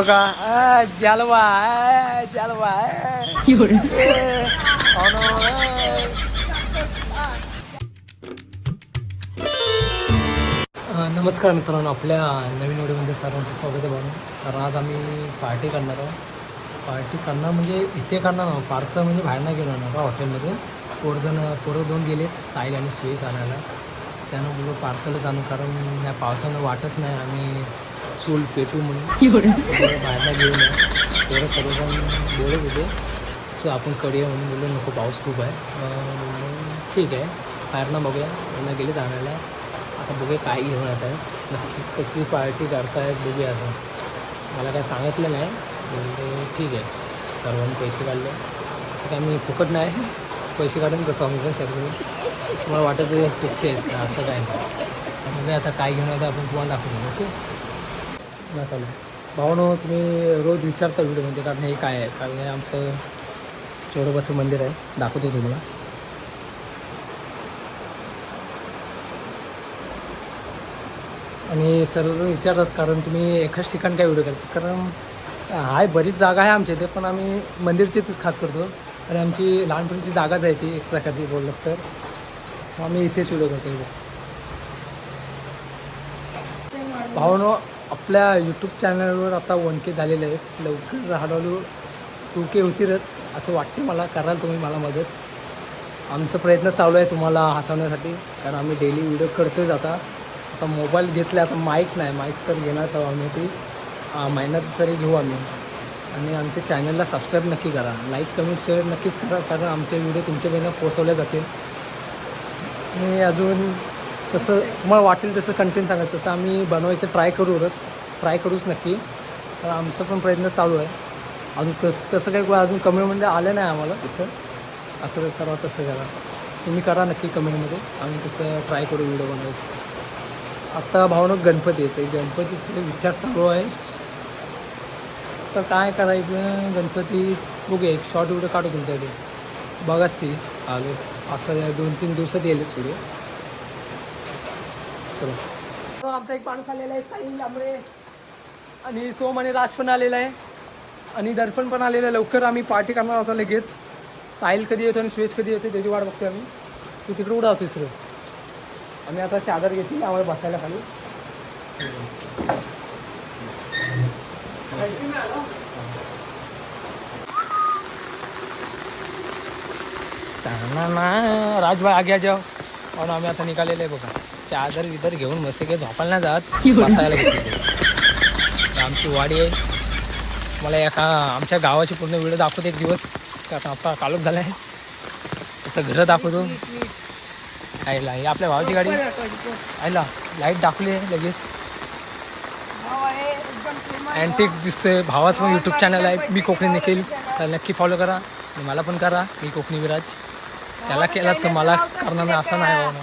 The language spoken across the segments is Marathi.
बघा. जालवा जालवा नमस्कार मित्रांनो आपल्या नवीन व्हिडिओमध्ये सर्वांचं स्वागत आहे म्हणून कारण आज आम्ही पार्टी करणार आहोत. पार्टी करणार म्हणजे इथे करणार आहोत. पार्सल म्हणजे बाहेर नाही गेलो ना हॉटेलमध्ये पोरजण पोरं दोन गेलेच साईल आणि सुयश आणायला. त्यानं बोललो पार्सलच आणू कारण या पावसानं वाटत नाही. आम्ही चूल पेटू म्हणून. बाहेरला घेऊ नये पोरं सर्वजण बोलत होते. सो आपण करूया म्हणून बोललो. नको पाऊस खूप आहे. ठीक आहे. बाहेरनं बघूया. यांना गेलेच आणायला आता बघूया काय घेऊन येत आहेत. नक्की कसली पार्टी करतायत बघूया आता. मला काय सांगितलं नाही. म्हणजे ठीक आहे. सर्वांनी पैसे काढले. असं काय मी फुकट नाही. पैसे काढून करतो आम्ही पण सर्व. मला वाटायचं फुकते असं काय. नाही बघूया आता काय घेऊन येतं आपण. तुम्हाला दाखवतो. ओके? नाही चालेल भावनो तुम्ही रोज विचारता व्हिडिओमध्ये कारण हे काय आहे? कारण हे आमचं चोरोबाचं मंदिर आहे. दाखवतो तुम्हाला. आणि सर्वजण विचारतात कारण तुम्ही एकाच ठिकाणी काय व्हिडिओ करता? कारण आहे बरीच जागा आहे आमच्या इथे पण आम्ही मंदिरचीच खास करतो. आणि आमची लहानपणीची जागाच आहे ती एक प्रकारची बोललं तर. मग आम्ही इथेच व्हिडिओ करतो भावनो आपल्या यूट्यूब चॅनलवर आता वन के झालेले आहेत लवकर हळूहळू टू के होतीलच असं वाटते मला. कराल तुम्ही मला मदत. आमचा प्रयत्न चालू आहे तुम्हाला हसवण्यासाठी. कारण आम्ही डेली व्हिडिओ करतोच आता. आता मोबाईल घेतला आता माईक नाही. माईक तर घेणारच आहोत आम्ही ती. मेहनत तरी घेऊ आम्ही. आणि आमच्या चॅनलला सबस्क्राईब नक्की करा. लाईक कमेंट शेअर नक्कीच करा. कारण आमचे व्हिडिओ तुमच्यापर्यंत पोहोचवले जातील. आणि अजून तसं तुम्हाला वाटेल तसं कंटेंट सांगायचं. तसं आम्ही बनवायचं ट्राय करूच ट्राय करूच नक्की. तर आमचा पण प्रयत्न चालू आहे. अजून तसं तसं काही अजून कमेंटमध्ये आलं नाही आम्हाला तसं. असं करा तसं करा. तुम्ही करा नक्की कमेंटमध्ये. आम्ही तसं ट्राय करू व्हिडिओ बनवायचं. आत्ता भावनं गणपती येते गणपतीचे विचार चालू आहे. तर काय करायचं? गणपती बघूया. एक शॉर्ट व्हिडिओ काढू तुमच्याकडे. बघाच ती आलो. असं दोन तीन दिवसात येईलच व्हिडिओ चलो. आमचा एक माणूस आलेला आहे साईन लांबरे आणि सोम आणि राज पण आलेला आहे. आणि दर्पण पण आलेलं आहे. लवकर आम्ही पार्टी करणार होतो लगेच. साहिल कधी येतो आणि सुयश कधी येतो त्याची वाट बघतोय आम्ही. तू तिकडे उडा होतो सर आम्ही आता चादर घेतली आम्हाला बसायला खाली. ना राजभाई आग्या जाओ म्हणून आम्ही आता निघालेले आहे बघा. चादर विदर घेऊन मस्त काही झोपायला नाही जात. बसायला घेतली आमची वाडी आहे. मला एका आमच्या गावाची पूर्ण व्हिडिओ दाखवतो एक दिवस. आता आपला कालोख झाला आहे आता घरं दाखवतो. आईला ही आपल्या भावाची गाडी. आईला लाइट दाखवली आहे लगेच. अँटिक दिसतोय. भावाचं पण यूट्यूब चॅनल आहे. मी कोकणी निखिल. तर नक्की फॉलो करा. आणि मला पण करा. मी कोकणी विराज. त्याला केला तर मला करणार नाही असं नाही बाबा.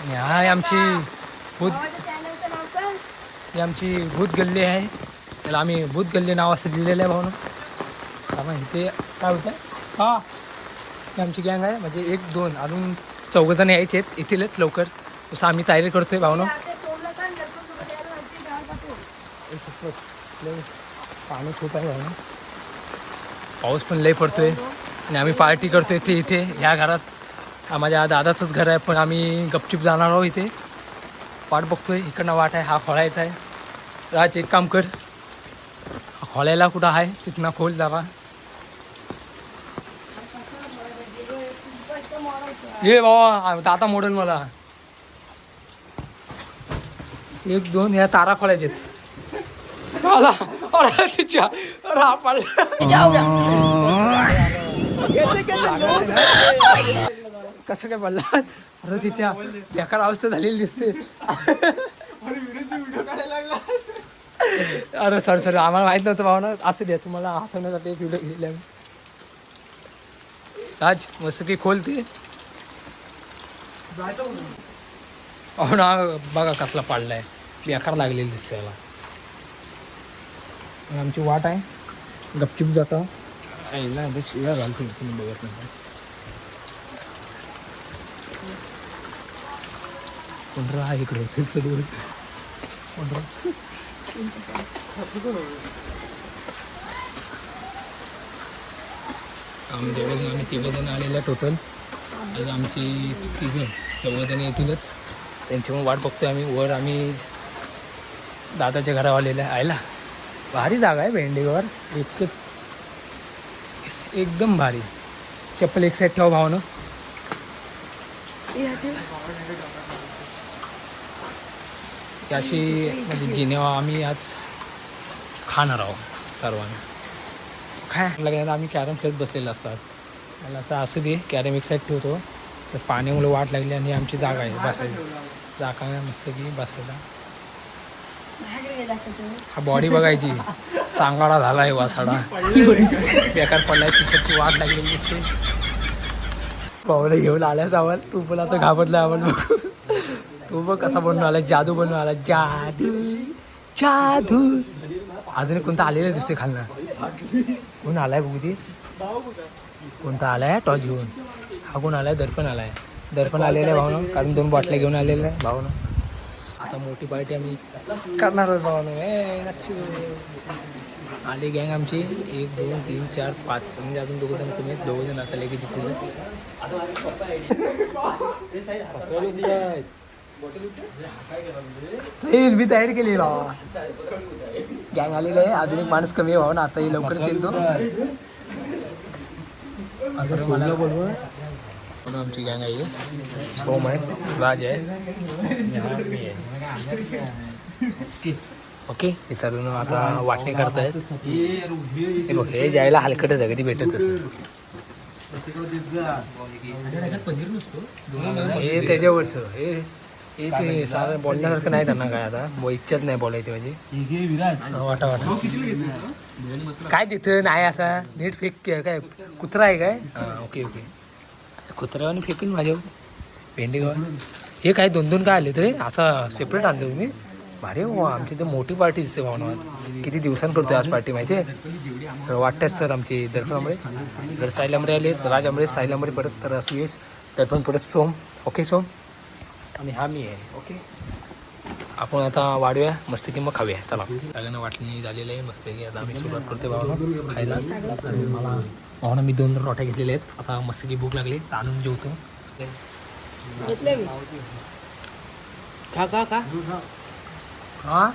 आणि हा आहे आमची भूत ही आमची भूत गल्ली आहे. त्याला आम्ही भूत गल्ली नाव असं दिलेलं आहे भाऊ कारण इथे काय होतं हा ही आमची गँग आहे. म्हणजे एक दोन अजून चौघजण यायचे आहेत येथीलच लवकर. तसं आम्ही तयारी करतोय भावनं लय पाणी खूप आहे भाऊ पाऊस पण लय पडतोय. आणि आम्ही पार्टी करतोय इथे इथे ह्या घरात. माझ्या दादाचंच घर आहे पण आम्ही गपचिप जाणार आहोत इथे. वाट बघतोय इकडनं वाट आहे हा खोळायचा आहे. राज एक काम कर. खोळायला कुठं आहे तिथनं खोल जावा ये बाबा दादा मोडेल मला. एक दोन ह्या तारा खोळायचे आहेत तिच्या. कसं काय पडला अरे तिच्या बेकार अवस्था झालेली दिसते. अरे सर सर आम्हाला माहीत नव्हतं भावना. असू द्या तुम्हाला हसवण्यासाठी एक व्हिडिओ घेतला राज मस्त की खोलते हो ना बघा कसला पाडलाय. बेकार लागलेली दिसते याला. आमची वाट आहे. गपचिप जाता. आईला शिव्या घालतो तुम्ही बघत नाही कोण राहा इकडे चल चल पंधरा कोण आम्ही दोघं आम्ही तिघंजण आलेले टोटल आज आमची तिघं चौघजण येतीलच त्यांची पण वाट बघतोय आम्ही वर आम्ही दादाच्या घरावर आलेलं आयला भारी जागा आहे भेंडीवर इतकं एकदम भारी. चप्पल एक साईड ठेवा भावनं. अशी म्हणजे जिनेवा आम्ही आज खाणार आहोत सर्वांना. काय लागल्यानंतर आम्ही कॅरम खेळत बसलेलो असतात. मला आता असू दे कॅरम एक साईड ठेवतो. तर पाण्यामुळे वाट लागली आणि आमची जागा आहे बसायला. जागा मस्त की बसायला. हा बॉडी बघायची. सांगाडा झाला आहे वासाडा. बेकार पडलाय टी वाट लागलेली दिसते. पाहुणे घेऊन आल्यास आवाज तू पण आता घाबरला आवाज बघ. तू बघ कसा बनून आला जादू बनून आला. जादू जादू. अजून कोणता आलेला दिसते खालनं? कोण आलाय बघू ती? कोणता आलाय? टॉच घेऊन. हा कोण आलाय? दर्पण आलाय. दर्पण आलेलं आहे भावनं. कारण दोन बॉटल्या घेऊन आलेलं आहे भावनं. आता मोठी पार्टी आम्ही करणारच भावनं नक्की. आली गँग आमची. एक दोन तीन चार पाच. म्हणजे अजून दोघं जण कमी आहेत दोघं जण आता लगेच सहील मी तयारी केली बाबा गँग आलेलं आहे. अजून एक माणूस कमी आहे भावा ना आता ही लवकरच येईल तो अजून मला म्हणून आमची गँग आहे. सोम आहे राज आहे. ओके हे सर्व आता वाटणी करतायत. हे बघ हे जायला हलकटच आहे कधी भेटत हे त्याच्यावरचं हे हे ते सारं बोलण्यासारखं नाही त्यांना काय आता. बो इच्छाच नाही बोलायची माझी. वाटा वाटा. काय तिथं नाही असा? नीट फेक काय कुत्रा आहे काय? ओके ओके कुत्र्यावानी फेकून माझ्यावर भेंडी गाव हे काय दोन दोन काय आले तरी? असा सेपरेट आणलं तुम्ही? भारी आमची तर मोठी पार्टी दिसते भावना किती दिवसांनी करतोय आज पार्टी माहिती आहे? वाटतेच सर आमची दर्पण आंबळे जर आंबळे आले राज आंबळे आंबळे परत तर सुयश दर्पण परत सोम. ओके सोम? आणि हा मी आहे. ओके आपण आता वाढूया मस्त की मग खाऊया. चला. सगळ्यांना वाटणी झालेलं आहे मस्त की आता आम्ही सुरुवात करतो भावना खायला. भावना मी दोन रोट्या घेतलेल्या आहेत. आता मस्त की भूक लागली आणून जेवतो का का का हा?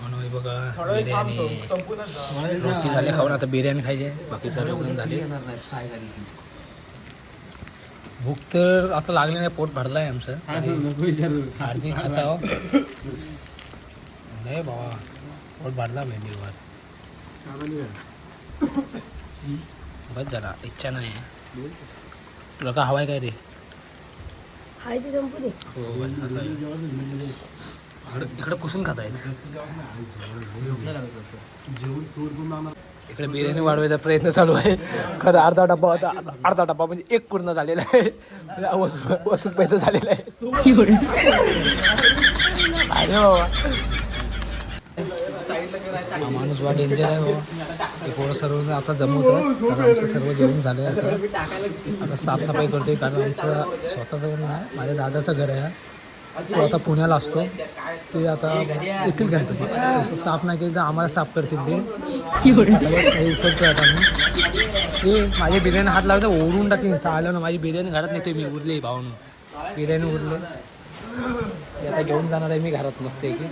म्हणून बघा बिर्याणी. रोटी झाली खाऊन आता बिर्याणी खायची. बाकी सर्व जण झाले. भूक तर आता लागली नाही पोट भरलं आहे आमचं अर्धी खाता हो नाही बाबा पोट भरला मेंढीवर बस झाला इच्छा नाही. तुला का हवाय काय रे? ते संपू दे. हो. इकडं कुसून खाता इकडे बिर्याणी वाढवायचा प्रयत्न चालू आहे. खरं अर्धा डब्बा होता. अर्धा डब्बा म्हणजे एक पूर्ण झालेला आहे. वसूल पैसा झालेला आहे अरे बाबा. हा माणूस बा डेंजर आहे बाबा. ते पोरं सर्व आता जमवतं कारण आमचं सर्व जेवण झालं आहे आता. आता साफसफाई करतोय कारण आमचं स्वतःचं घर नाही. माझ्या दादाचं घर आहे. तो आता पुण्याला असतो. ते आता येतील गणपती. तसं साफ नाही केलं तर आम्हाला साफ करतील ते. हे उचलतोय आता मी. ते माझी बिर्याणी हात लागला ओढून टाकीन. चाललं ना माझी बिर्याणी घरात नेतोय मी उरली भावनं बिर्याणी उरले. ते आता घेऊन जाणार आहे मी घरात मस्त आहे की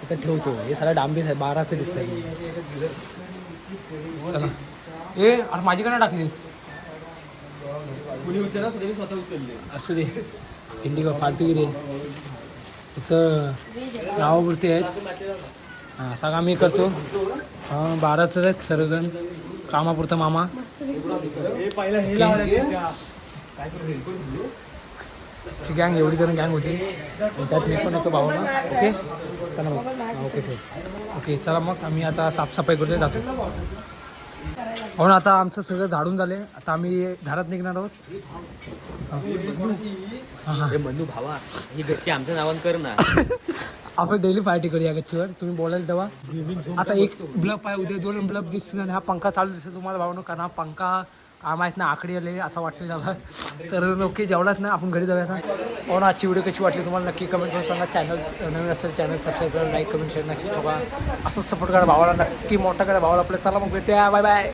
तिथं ठेवतो. हे सगळं डांबीच आहे बाराचं दिसतंय. चला. ए अरे माझीकडे टाकली असू दे. इंडिगो फालतूगिरी इथं नावापुरती आहेत. हां सगळा मी करतो. हां बाराच आहेत सर्वजण. कामापुरतं मामा. गँग एवढी जण गँग होती. त्यात मी पण होतो भाऊ ओके? चला मग. ओके ओके चला मग. आम्ही आता साफसफाई करतो जातो. म्हणून आता आमचं सगळं झाडून झाले. आता आम्ही घरात निघणार आहोत. हे. मनू भावा ही गच्ची आमच्या नावान कर ना. आपण डेली पार्टी करूया गच्चीवर. तुम्ही बोलाल तेव्हा. आता एक ब्लब आहे उद्या दोन ब्लब दिसतील आणि हा पंखा चालू दिसतो तुम्हाला भावनो कारण हा पंखा काय माहीत ना आकडी आले असं वाटतं झाला तर नक्की जेवढाच ना आपण घरी जाऊया ना. म्हणून आजची व्हिडिओ कशी वाटली तुम्हाला? नक्की कमेंट करून सांगा. चॅनल नवीन असेल चॅनल सबस्क्राईब करा लाईक करून शेअर नक्की ठेवा. असंच सपोर्ट करा भावाला. नक्की मोठा करा भावाला आपल्या चला मग भेटूया. Bye bye